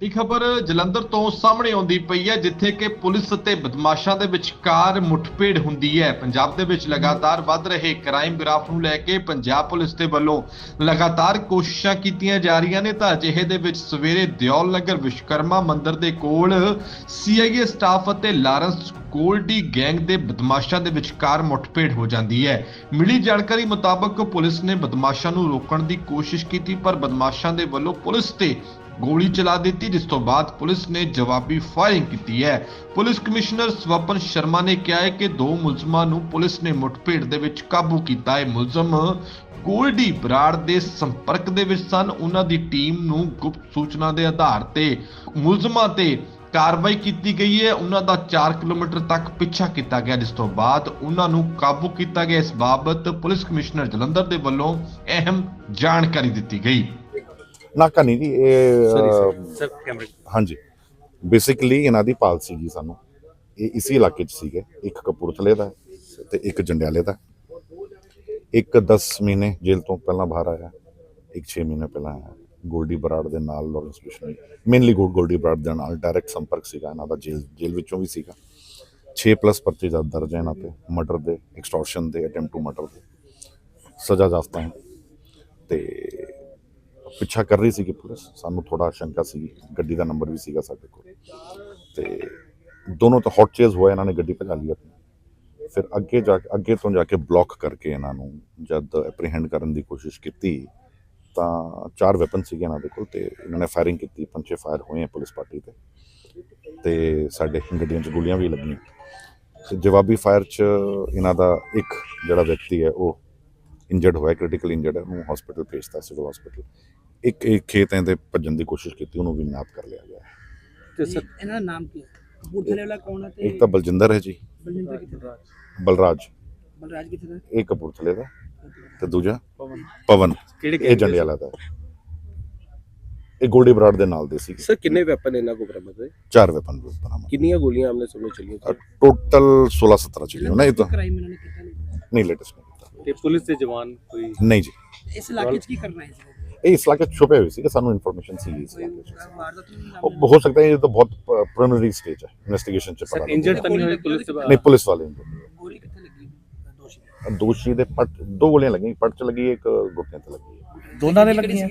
ਇਹ ਖਬਰ ਜਲੰਧਰ ਤੋਂ ਸਾਹਮਣੇ ਆਉਂਦੀ ਪਈ ਹੈ, ਜਿੱਥੇ ਕਿ ਪੁਲਿਸ ਅਤੇ ਬਦਮਾਸ਼ਾਂ ਦੇ ਵਿਚਕਾਰ ਮੁੱਠਭੇੜ ਹੁੰਦੀ ਹੈ। ਪੰਜਾਬ ਦੇ ਵਿੱਚ ਲਗਾਤਾਰ ਵੱਧ ਰਹੇ ਕ੍ਰਾਈਮ ਗ੍ਰਾਫ ਨੂੰ ਲੈ ਕੇ ਪੰਜਾਬ ਪੁਲਿਸ ਦੇ ਵੱਲੋਂ ਲਗਾਤਾਰ ਕੋਸ਼ਿਸ਼ਾਂ ਕੀਤੀਆਂ ਜਾ ਰਹੀਆਂ ਨੇ, ਤਾਂ ਅਜਿਹੇ ਦੇ ਵਿੱਚ ਸਵੇਰੇ ਦਿਓਲ ਨਗਰ ਵਿਸ਼ਵਕਰਮਾ ਮੰਦਿਰ ਦੇ ਕੋਲ ਸੀਆਈਏ ਸਟਾਫ ਅਤੇ ਲਾਰੈਂਸ ਗੋਲਡੀ ਗੈਂਗ ਦੇ ਬਦਮਾਸ਼ਾਂ ਦੇ ਵਿਚਕਾਰ ਮੁੱਠਭੇੜ ਹੋ ਜਾਂਦੀ ਹੈ। ਮਿਲੀ ਜਾਣਕਾਰੀ ਮੁਤਾਬਕ ਪੁਲਿਸ ਨੇ ਬਦਮਾਸ਼ਾਂ ਨੂੰ ਰੋਕਣ ਦੀ ਕੋਸ਼ਿਸ਼ ਕੀਤੀ, ਪਰ ਬਦਮਾਸ਼ਾਂ ਦੇ ਵੱਲੋਂ ਪੁਲਿਸ ਤੇ ਗੋਲੀ ਚਲਾ ਦਿੱਤੀ, ਜਿਸ ਤੋਂ ਬਾਅਦ ਪੁਲਿਸ ਨੇ ਜਵਾਬੀ ਫਾਇਰਿੰਗ ਕੀਤੀ ਹੈ। ਪੁਲਿਸ ਕਮਿਸ਼ਨਰ ਸਵਪਨ ਸ਼ਰਮਾ ਨੇ ਕਿਹਾ ਹੈ ਕਿ ਦੋ ਮੁਲਜ਼ਮਾਂ ਨੂੰ ਪੁਲਿਸ ਨੇ ਮੁੱਠਭੇੜ ਦੇ ਵਿੱਚ ਕਾਬੂ ਕੀਤਾ। ਹੈ ਮੁਲਜ਼ਮ ਗੋਲਡੀ ਬਰਾੜ ਦੇ ਸੰਪਰਕ ਦੇ ਵਿੱਚ ਸਨ। ਉਹਨਾਂ ਦੀ ਟੀਮ ਨੂੰ ਗੁਪਤ ਸੂਚਨਾ ਦੇ ਆਧਾਰ ਤੇ ਮੁਲਜ਼ਮਾਂ ਤੇ ਕਾਰਵਾਈ ਕੀਤੀ ਗਈ ਹੈ। ਉਹਨਾਂ ਦਾ 4 ਕਿਲੋਮੀਟਰ ਤੱਕ ਪਿੱਛਾ ਕੀਤਾ ਗਿਆ, ਜਿਸ ਤੋਂ ਬਾਅਦ ਉਹਨਾਂ ਨੂੰ ਕਾਬੂ ਕੀਤਾ ਗਿਆ। ਇਸ ਬਾਬਤ ਪੁਲਿਸ ਕਮਿਸ਼ਨਰ ਜਲੰਧਰ ਦੇ ਵੱਲੋਂ ਅਹਿਮ ਜਾਣਕਾਰੀ ਦਿੱਤੀ ਗਈ। ਨਾਕਾ ਨਹੀਂ ਜੀ ਇਹ ਅਹ, ਸਰ ਕੈਮਰੇ ਹਾਂਜੀ। ਬੇਸਿਕਲੀ ਇਹਨਾਂ ਦੀ ਪਾਲ ਸੀਗੀ ਸਾਨੂੰ। ਇਹ ਇਸੇ ਇਲਾਕੇ 'ਚ ਸੀਗੇ। ਇੱਕ ਕਪੂਰਥਲੇ ਦਾ ਤੇ ਇੱਕ ਜੰਡਿਆਲੇ ਦਾ। ਇੱਕ 10 ਮਹੀਨੇ ਜੇਲ੍ਹ ਤੋਂ ਪਹਿਲਾਂ ਬਾਹਰ ਆਇਆ ਇੱਕ 6 ਮਹੀਨੇ ਪਹਿਲਾਂ ਆਇਆ ਗੋਲਡੀ ਬਰਾੜ ਦੇ ਨਾਲ ਲਾਰੈਂਸ ਬਿਸ਼ਨੋਈ ਮੇਨਲੀ ਗੋਲਡੀ ਬਰਾੜ ਦੇ ਨਾਲ ਡਾਇਰੈਕਟ ਸੰਪਰਕ ਸੀਗਾ ਇਹਨਾਂ ਦਾ ਜੇਲ੍ਹ ਜੇਲ੍ਹ ਵਿੱਚੋਂ ਵੀ ਸੀਗਾ। 6 ਪਲੱਸ ਪਰਚੇ ਦਾ ਦਰਜ ਹੈ ਇਹਨਾਂ ਤੇ ਮਰਡਰ ਦੇ ਐਕਸਟੋਰਸ਼ਨ ਦੇ ਅਟੈਂਪਟ ਟੂ ਮਰਡਰ ਦੇ। ਸਜ਼ਾ ਜਾਫਤਾ ਹੈ। ਤੇ ਪਿੱਛਾ ਕਰ ਰਹੀ ਸੀਗੀ ਪੁਲਿਸ। ਸਾਨੂੰ ਥੋੜਾ ਸ਼ੰਕਾ ਸੀ, ਗੱਡੀ ਦਾ ਨੰਬਰ ਵੀ ਸੀਗਾ ਸਾਡੇ ਕੋਲ। ਤੇ ਦੋਨੋਂ ਤਾਂ ਹੌਟ ਚੇਜ਼ ਹੋਇਆ ਇਹਨਾਂ ਨੇ ਗੱਡੀ ਭਜਾ ਲਈ ਆਪਣੀ। ਫਿਰ ਅੱਗੇ ਜਾ ਕੇ, ਅੱਗੇ ਤੋਂ ਜਾ ਕੇ ਬਲੌਕ ਕਰਕੇ ਇਹਨਾਂ ਨੂੰ ਜਦ ਐਪਰੀਹੈਂਡ ਕਰਨ ਦੀ ਕੋਸ਼ਿਸ਼ ਕੀਤੀ, ਤਾਂ ਚਾਰ ਵੈਪਨ ਸੀਗੇ ਇਹਨਾਂ ਦੇ ਕੋਲ ਤੇ ਇਹਨਾਂ ਨੇ ਫਾਇਰਿੰਗ ਕੀਤੀ, ਪੰਜੇ ਫਾਇਰ ਹੋਏ ਆ ਪੁਲਿਸ ਪਾਰਟੀ ਤੇ। ਤੇ ਸਾਡੇ ਗੱਡੀਆਂ 'ਚ ਗੋਲੀਆਂ ਵੀ ਲੱਗੀਆਂ। ਤੇ ਜਵਾਬੀ ਫਾਇਰ 'ਚ ਇਹਨਾਂ ਦਾ ਇੱਕ ਜਿਹੜਾ ਵਿਅਕਤੀ ਹੈ, ਉਹ ਇੰਜਰਡ ਹੋਇਆ ਕ੍ਰਿਟੀਕਲ ਇੰਜਰਡ ਹੈ, ਉਹਨੂੰ ਹਸਪੀਟਲ ਭੇਜਤਾ ਸਿਵਲ ਹਸਪੀਟਲ ਇੱਕ ਇੱਕ ਖੇਤ ਐ ਤੇ ਭੱਜਣ ਦੀ ਕੋਸ਼ਿਸ਼ ਕੀਤੀ ਉਹਨੂੰ ਵੀ ਨਾਪ ਕਰ ਲਿਆ ਗਿਆ। ਹੈ। ਤੇ ਸਰ ਇਹਨਾਂ ਦਾ ਨਾਮ ਕੀ ਹੈ? ਕਪੂਰਥਲੇ ਵਾਲਾ ਕੌਣ ਹੈ ਤੇ ਇੱਕ ਤਾਂ ਬਲਜਿੰਦਰ ਹੈ ਜੀ। ਬਲਜਿੰਦਰ ਕਿੱਥੇ ਦਾ? ਬਲਰਾਜ। ਬਲਰਾਜ ਕਿੱਥੇ ਦਾ? ਇਹ ਕਪੂਰਥਲੇ ਦਾ। ਤੇ ਦੂਜਾ? ਪਵਨ। ਪਵਨ। ਕਿਹੜੇ ਇਹ ਜੰਡਿਆਲਾ ਦਾ। ਹੈ। ਇਹ ਗੋਲਡੀ ਬਰਾੜ ਦੇ ਨਾਲ ਦੇ ਸੀ। ਸਰ ਕਿੰਨੇ ਵੈਪਨ ਇਹਨਾਂ ਕੋਲ ਬਰਾਮਦ ਹੋਏ? ਚਾਰ ਵੈਪਨ ਬਰਾਮਦ ਕਿੰਨੀਆਂ ਗੋਲੀਆਂ ਆਮਨੇ ਸਾਹਮਣੇ ਚੱਲੀਆਂ ਸਰ? ਟੋਟਲ 16 17 ਚੀਜ਼ਾਂ ਨਹੀਂ ਤਾਂ ਕ੍ਰਾਈਮ ਇਹਨਾਂ ਨੇ ਕੀਤਾ ਨਹੀਂ। ਨਹੀਂ ਲੇਟੈਸਟ ਤੇ ਪੁਲਿਸ ਦੇ ਜਵਾਨ ਕੋਈ ਨਹੀਂ ਜੀ। ਇਸ ਇਲਾਕੇ 'ਚ ਕੀ ਕਰ ਰਹੇ ਸੀ? ਇਹ ਇਸ ਇਲਾਕੇ ਛੁਪੇ ਹੋਏ ਸੀ ਕਿ ਸਾਨੂੰ ਇਨਫੋਰਮੇਸ਼ਨ ਸੀ ਇਸ ਇਲਾਕੇ 'ਚ। ਉਹ ਹੋ ਸਕਦਾ ਹੈ ਇਹ ਤਾਂ ਬਹੁਤ ਪ੍ਰੀਲਿਮਿਨਰੀ ਸਟੇਜ ਹੈ ਇਨਵੈਸਟੀਗੇਸ਼ਨ ਚ ਪਤਾ। ਇੰਜਰਡ ਤਾਂ ਨਹੀਂ ਹੋਏ ਪੁਲਿਸ ਦੇ ਨਹੀਂ ਪੁਲਿਸ ਵਾਲੇ ਗੋਲੀ ਕਿੱਥੇ ਲੱਗੀ? ਦੋਸ਼ੀ। ਦੋਸ਼ੀ ਦੇ ਪੱਟ ਦੋ ਗੋਲੀਆਂ ਲੱਗੀਆਂ ਪੱਟ ਚ ਲੱਗੀ ਇੱਕ ਗੁੱਟਿਆਂ ਤੇ ਲੱਗੀ। ਦੋਨਾਂ ਦੇ ਲੱਗੀਆਂ?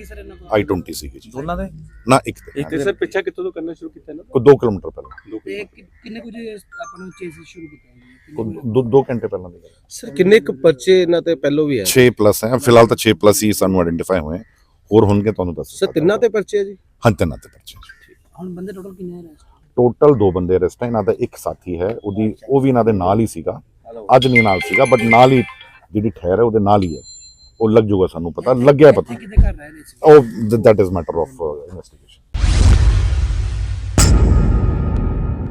ਆਈ 20 ਸੀਗੀ ਜੀ। ਦੋਨਾਂ ਦੇ? ਨਾ ਇੱਕ ਤੇ। ਤੇ ਸਰ ਪਿੱਛਾ ਕਿੱਥੋਂ ਤੋਂ ਕਰਨਾ ਸ਼ੁਰੂ ਕੀਤਾ ਨਾ? ਕੋਈ 2 ਕਿਲੋਮੀਟਰ ਪਹਿਲਾਂ। ਤੇ ਕਿ- ਕਿੰਨੇ ਕੁ ਜੇ ਆਪਾਂ ਨੂੰ ਚੇਸ ਸ਼ੁਰੂ ਕੀਤਾ ਕੁ- ਦੋ ਦੋ ਘੰਟੇ ਪਹਿਲਾਂ ਦੀ ਗੱਲ ਸਰ ਕਿੰਨੇ ਕੁ ਪਰਚੇ ਇਹਨਾਂ ਤੇ ਪਹਿਲੋਂ ਵੀ ਹੈ 6 ਪਲੱਸ ਹੈ ਫਿਲਹਾਲ ਤਾਂ 6 ਪਲੱਸ ਹੀ ਸਾਨੂੰ ਆਇਡੈਂਟੀਫਾਈ ਹੋਏ। ਹੈ। ਹੋਰ ਹੋਣਗੇ ਤੁਹਾਨੂੰ ਦੱਸ ਸਰ ਤਿੰਨਾਂ ਤੇ ਪਰਚੇ ਹੈ ਜੀ? ਹਾਂ ਤਿੰਨਾਂ ਤੇ ਪਰਚੇ ਹੁਣ ਬੰਦੇ ਟੋਟਲ ਕਿੰਨੇ ਹੈ ਟੋਟਲ ਦੋ ਬੰਦੇ ਅਰੈਸਟ ਹੈ ਇਹਨਾਂ ਦਾ ਇੱਕ ਸਾਥੀ ਹੈ ਉਹਦੀ ਉਹ ਵੀ ਇਹਨਾਂ ਦੇ ਨਾਲ ਹੀ ਸੀਗਾ ਅੱਜ ਨਹੀਂ ਨਾਲ ਸੀਗਾ ਬਟ ਨਾਲ ਹੀ ਜਿਹੜੀ ਠਹਿਰ ਹੈ ਉਹਦੇ ਨਾਲ ਹੀ ਹੈ। ਉਹ ਲੱਗ ਜਾਊਗਾ ਸਾਨੂੰ ਪਤਾ ਲੱਗਿਆ ਪਤਾ। ਕਿਤੇ ਕਰ ਰਹੇ ਨੇ ਸੀ? ਉਹ that is matter of investigation